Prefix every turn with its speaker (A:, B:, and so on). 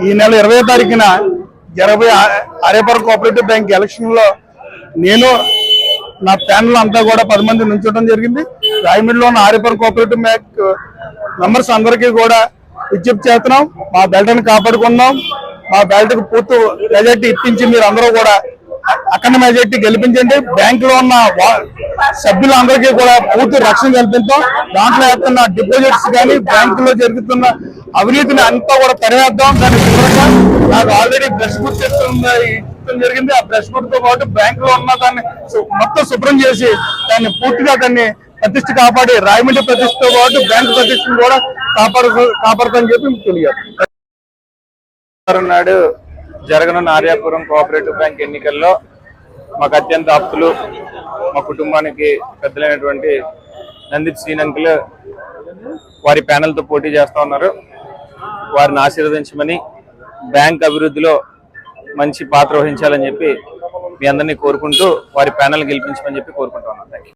A: ఈ నెల ఇరవై తారీఖున ఇరవై ఆర్యపర కోఆపరేటివ్ బ్యాంక్ ఎలక్షన్లో నేను నా ప్యానల్ అంతా కూడా పది మంది నుంచోవడం జరిగింది. రాయమండ్రిలో ఉన్న ఆర్యపురం కోఆపరేటివ్ బ్యాంక్ మెంబర్స్ అందరికీ కూడా విజ్ఞప్తి చేస్తున్నాం. మా బెల్ట్ని కాపాడుకుందాం మా బెల్ట్కి పూర్తి మెజార్టీ ఇప్పించి మీరు అందరూ కూడా అఖండ మెజార్టీ గెలిపించండి. బ్యాంక్లో ఉన్న వా- సభ్యులందరికీ కూడా పూర్తి రక్షణ కల్పిస్తాం. దాంట్లో వేస్తున్న డిపాజిట్స్ కానీ బ్యాంకులో జరుగుతున్న అవినీతిని అంతా కూడా తరివేద్దాం దాని నాకు ఆల్రెడీ బ్రష్ గుర్తు ఇవ్వడం జరిగింది. ఆ బ్రష్ గుర్తుతో పాటు బ్యాంక్లో ఉన్న దాన్ని మొత్తం శుభ్రం చేసి దాన్ని పూర్తిగా దాన్ని ప్రతిష్ట కాపాడి రాయమండ్రి ప్రతిష్టతో పాటు బ్యాంక్ ప్రతిష్టను కూడా కాపాడు కాపాడుతామని చెప్పి తెలియదు
B: నాడు జరగనున్న ఆర్యాపురం కోఆపరేటివ్ బ్యాంక్ ఎన్నికల్లో మాకు అత్యంత ఆప్తులు మా కుటుంబానికి పెద్దలైనటువంటి నందిత్ శ్రీనంకులు వారి ప్యానెల్తో పోటీ చేస్తూ ఉన్నారు. వారిని ఆశీర్వదించమని బ్యాంక్ అభివృద్ధిలో మంచి పాత్ర వహించాలని చెప్పి మీ అందరినీ కోరుకుంటూ వారి ప్యానెల్ గెలిపించమని చెప్పి కోరుకుంటున్నాను. థ్యాంక్